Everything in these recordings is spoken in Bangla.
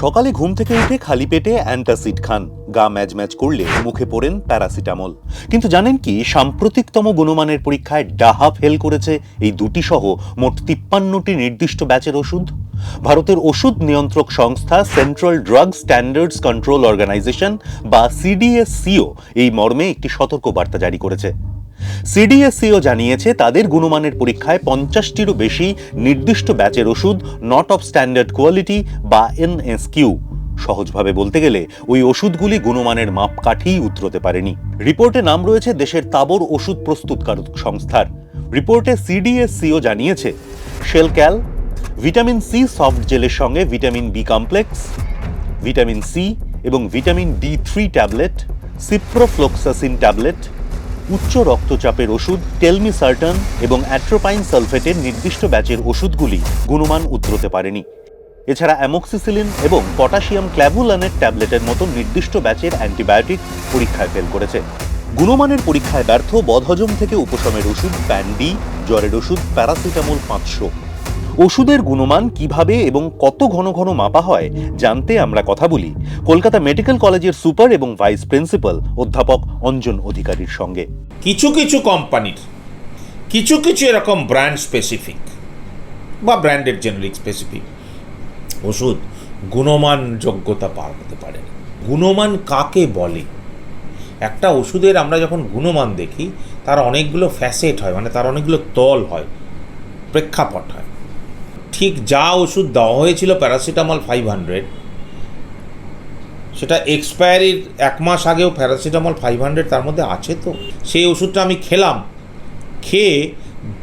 সকালে ঘুম থেকে উঠে খালি পেটে অ্যান্টাসিড খান। গা ম্যাজ ম্যাজ করলে মুখে পড়েন প্যারাসিটামল। কিন্তু জানেন কি, সাম্প্রতিকতম গুণমানের পরীক্ষায় ডাহা ফেল করেছে এই দুটি সহ মোট তিপ্পান্নটি নির্দিষ্ট ব্যাচের ওষুধ। ভারতের ওষুধ নিয়ন্ত্রক সংস্থা central drug standards control organisation বা সিডিএসসিও এই মর্মে একটি সতর্কবার্তা জারি করেছে। সিডিএসসিও জানিয়েছে তাদের গুণমানের পরীক্ষায় পঞ্চাশটিরও বেশি নির্দিষ্ট ব্যাচের ওষুধ নট অফ স্ট্যান্ডার্ড কোয়ালিটি বা এনএসকিউ সহজভাবে বলতে গেলে, ওই ওষুধগুলি গুণমানের মাপকাঠিই উতরতে পারেনি। রিপোর্টে নাম রয়েছে দেশের তাবর ওষুধ প্রস্তুতকারক সংস্থার। রিপোর্টে সিডিএসসিও জানিয়েছে শেলক্যাল ভিটামিন সি সফট জেলের সঙ্গে vitamin B complex vitamin C এবং vitamin D three tablet ciprofloxacin tablet উচ্চ রক্তচাপের ওষুধ টেলমি সার্টন এবং অ্যাট্রোপাইন সালফেটের নির্দিষ্ট ব্যাচের ওষুধগুলি গুণমান উতরতে পারেনি। এছাড়া অ্যামোক্সিসিলিন এবং পটাশিয়াম ক্ল্যাভুলানের ট্যাবলেটের মতো নির্দিষ্ট ব্যাচের অ্যান্টিবায়োটিক পরীক্ষায় ফেল করেছে। গুণমানের পরীক্ষায় ব্যর্থ বদহজম থেকে উপশমের ওষুধ প্যান্ডি জ্বরের ওষুধ প্যারাসিটামল পাঁচশো। ওষুধের গুণমান কীভাবে এবং কত ঘন ঘন মাপা হয় জানতে আমরা কথা বলি কলকাতা মেডিকেল কলেজের সুপার এবং ভাইস প্রিন্সিপাল অধ্যাপক অঞ্জন অধিকারীর সঙ্গে। কিছু কিছু কোম্পানির, কিছু কিছু এরকম ব্র্যান্ড স্পেসিফিক বা ব্র্যান্ডেড জেনারিক স্পেসিফিক ওষুধ গুণমান যোগ্যতা পার হতে পারে। গুণমান কাকে বলে? একটা ওষুধের আমরা যখন গুণমান দেখি, তার অনেকগুলো ফ্যাসেট হয় মানে তার অনেকগুলো তল হয়, প্রেক্ষাপট হয়। ঠিক যা ওষুধ দেওয়া হয়েছিল প্যারাসিটামল ফাইভ হান্ড্রেড সেটা এক্সপায়ারির এক মাস আগেও প্যারাসিটামল ফাইভ হান্ড্রেড তার মধ্যে আছে তো। সেই ওষুধটা আমি খেলাম। খেয়ে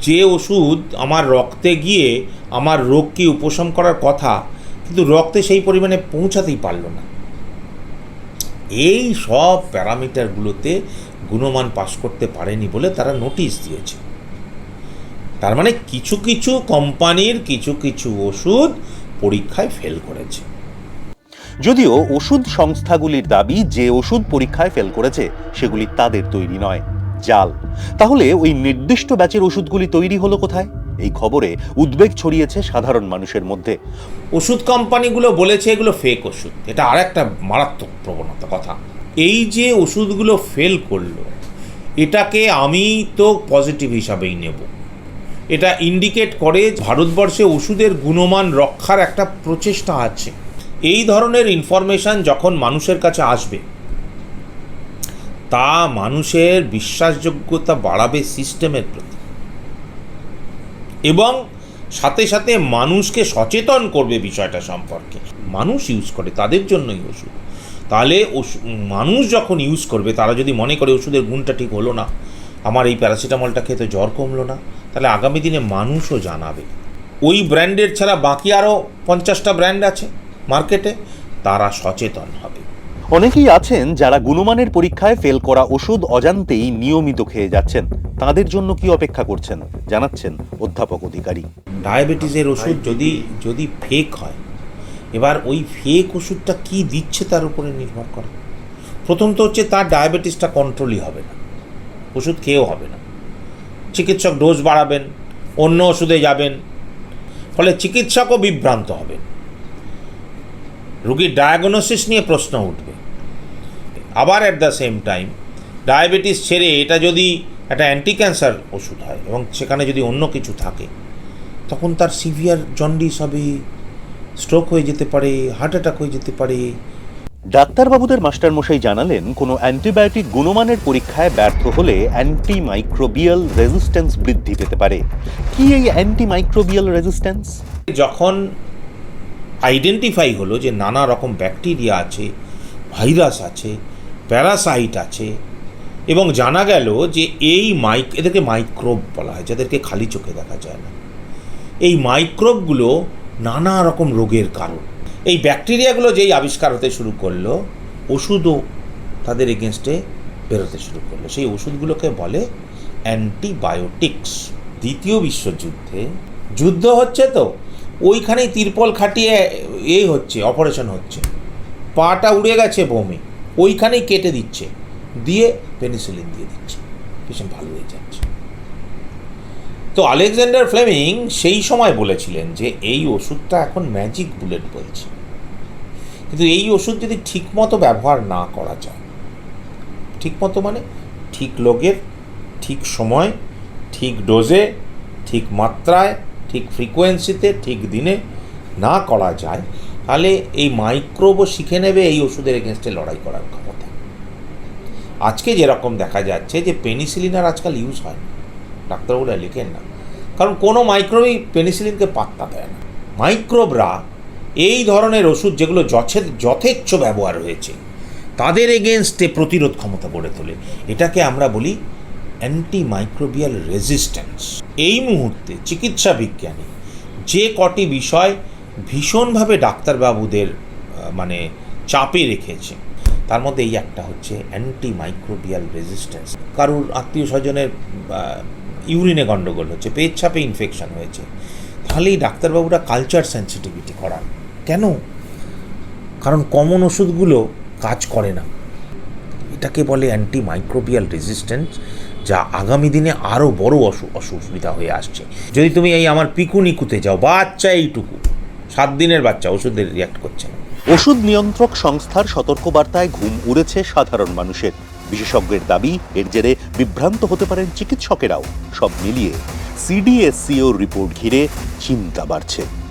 যে ওষুধ আমার রক্তে গিয়ে আমার রোগকে উপশম করার কথা, কিন্তু রক্তে সেই পরিমাণে পৌঁছাতেই পারল না। এই সব প্যারামিটারগুলোতে গুণমান পাশ করতে পারেনি বলে তারা নোটিশ দিয়েছে। তার মানে কিছু কিছু কোম্পানির কিছু কিছু ওষুধ পরীক্ষায় ফেল করেছে। যদিও ওষুধ সংস্থাগুলির দাবি যে ওষুধ পরীক্ষায় ফেল করেছে সেগুলি তাদের তৈরি নয়। জাল। তাহলে ওই নির্দিষ্ট ব্যাচের ওষুধগুলি তৈরি হলো কোথায়? এই খবরে উদ্বেগ ছড়িয়েছে সাধারণ মানুষের মধ্যে। ওষুধ কোম্পানিগুলো বলেছে এগুলো ফেক ওষুধ। এটা আর একটা মারাত্মক প্রবণতা কথা। এই যে ওষুধগুলো ফেল করল এটাকে আমি তো পজিটিভ হিসাবেই নেব। এটা ইন্ডিকেট করে ভারতবর্ষে ওষুধের গুণমান রক্ষার একটা প্রচেষ্টা আছে। এই ধরনের ইনফরমেশান যখন মানুষের কাছে আসবে, তা মানুষের বিশ্বাসযোগ্যতা বাড়াবে সিস্টেমের প্রতি। এবং সাথে সাথে মানুষকে সচেতন করবে বিষয়টা সম্পর্কে। মানুষ ইউজ করে, তাদের জন্যই ওষুধ। তাহলে মানুষ যখন ইউজ করবে, তারা যদি মনে করে ওষুধের গুণটা ঠিক হলো না, আমার এই প্যারাসিটামলটা খেতে জ্বর কমলো না তাহলে আগামী দিনে মানুষও জানাবে। ওই ব্র্যান্ডের ছাড়া বাকি আরও পঞ্চাশটা ব্র্যান্ড আছে মার্কেটে তারা সচেতন হবে। অনেকেই আছেন যারা গুণমানের পরীক্ষায় ফেল করা ওষুধ অজান্তেই নিয়মিত খেয়ে যাচ্ছেন। তাদের জন্য কি অপেক্ষা করছেন? জানাচ্ছেন অধ্যাপক অধিকারী। ডায়াবেটিসের ওষুধ যদি যদি ফেক হয় এবার ওই ফেক ওষুধটা কি দিচ্ছে তার উপরে নির্ভর করে। প্রথম তো হচ্ছে তার ডায়াবেটিসটা কন্ট্রোলই হবে না। ওষুধ খেয়েও হবে না। চিকিৎসক ডোজ বাড়াবেন, অন্য ওষুধে যাবেন, ফলে চিকিৎসকও বিভ্রান্ত হবেন। রুগীর ডায়াগনোসিস নিয়ে প্রশ্ন উঠবে। আবার at the same time diabetes ছেড়ে এটা যদি একটা অ্যান্টি ক্যান্সার ওষুধ হয় এবং সেখানে যদি অন্য কিছু থাকে, তখন তার সিভিয়ার জন্ডিস হবে স্ট্রোক হয়ে যেতে পারে হার্ট অ্যাটাক হয়ে যেতে পারে ডাক্তারবাবুদের মাস্টারমশাই জানালেন, কোনো অ্যান্টিবায়োটিক গুণমানের পরীক্ষায় ব্যর্থ হলে অ্যান্টিমাইক্রোবিয়াল রেজিস্ট্যান্স বৃদ্ধি পেতে পারে। কি এই অ্যান্টিমাইক্রোবিয়াল রেজিস্ট্যান্স? যখন আইডেন্টিফাই হলো যে নানা রকম ব্যাকটেরিয়া আছে, ভাইরাস আছে, প্যারাসাইট আছে, এবং জানা গেল যে এই মাইক, এদেরকে মাইক্রোব বলা হয়, যাদেরকে খালি চোখে দেখা যায় না। এই মাইক্রোবগুলো নানা রকম রোগের কারণ। এই ব্যাকটেরিয়াগুলো যেই আবিষ্কার হতে শুরু করল, ওষুধও তাদের এগেনস্টে বেরোতে শুরু করল। সেই ওষুধগুলোকে বলে অ্যান্টিবায়োটিক্স। দ্বিতীয় বিশ্বযুদ্ধে, যুদ্ধ হচ্ছে তো, ওইখানেই তিরপল খাটিয়ে এই হচ্ছে অপারেশন হচ্ছে। পাটা উড়ে গেছে বমি, ওইখানেই কেটে দিচ্ছে। দিয়ে পেনিসিলিন দিয়ে দিচ্ছে। পেশেন্ট ভালো হয়ে যাচ্ছে। তো আলেকজান্ডার ফ্লেমিং সেই সময় বলেছিলেন যে এই ওষুধটা এখন ম্যাজিক বুলেট বলছে। কিন্তু এই ওষুধ যদি ঠিকমতো ব্যবহার না করা যায়, ঠিকমতো মানে ঠিক লোকের, ঠিক সময়, ঠিক ডোজে, ঠিক মাত্রায়, ঠিক ফ্রিকোয়েন্সিতে, ঠিক দিনে না করা যায়, তাহলে এই মাইক্রোবও শিখে নেবে এই ওষুধের এগেনস্টে লড়াই করার ক্ষমতা। আজকে যেরকম দেখা যাচ্ছে যে পেনিসিলিন আর আজকাল ইউজ হয় না। ডাক্তারবাবুরা লিখেন না। কারণ কোনো মাইক্রোবই পেনিসিলিনকে পাত্তা দেয় না। মাইক্রোবরা এই ধরনের ওষুধ যেগুলো যথে যথেচ্ছ ব্যবহার হয়েছে, তাদের এগেনস্টে প্রতিরোধ ক্ষমতা গড়ে তোলে। এটাকে আমরা বলি অ্যান্টি মাইক্রোবিয়াল রেজিস্ট্যান্স এই মুহূর্তে চিকিৎসা বিজ্ঞানী যে কটি বিষয় ভীষণভাবে ডাক্তারবাবুদের মানে চাপে রেখেছে, তার মধ্যে এই একটা হচ্ছে অ্যান্টি মাইক্রোবিয়াল রেজিস্ট্যান্স কারুর আত্মীয় স্বজনের ইউরিনে গণ্ডগোল হচ্ছে পেচ্ছাপে ইনফেকশন হয়েছে। তাহলেই ডাক্তারবাবুরা কালচার সেন্সিটিভিটি করান। কেন? কারণ কমন ওষুধগুলো কাজ করে না। এটাকে বলে অ্যান্টি মাইক্রোবিয়াল রেজিস্ট্যান্স যা আগামী দিনে আরও বড় অসু অসুবিধা হয়ে আসছে। যদি তুমি এই আমার পিকু নিকুতে যাও, বাচ্চা এইটুকু, সাত দিনের বাচ্চা ওষুধে রিয়াক্ট করছে না। ওষুধ নিয়ন্ত্রক সংস্থার সতর্কবার্তায় ঘুম উড়েছে সাধারণ মানুষের। বিশেষজ্ঞের দাবি, এর জেরে বিভ্রান্ত হতে পারেন চিকিৎসকেরাও। সব মিলিয়ে সিডিএসসিও রিপোর্ট ঘিরে চিন্তা বাড়ছে।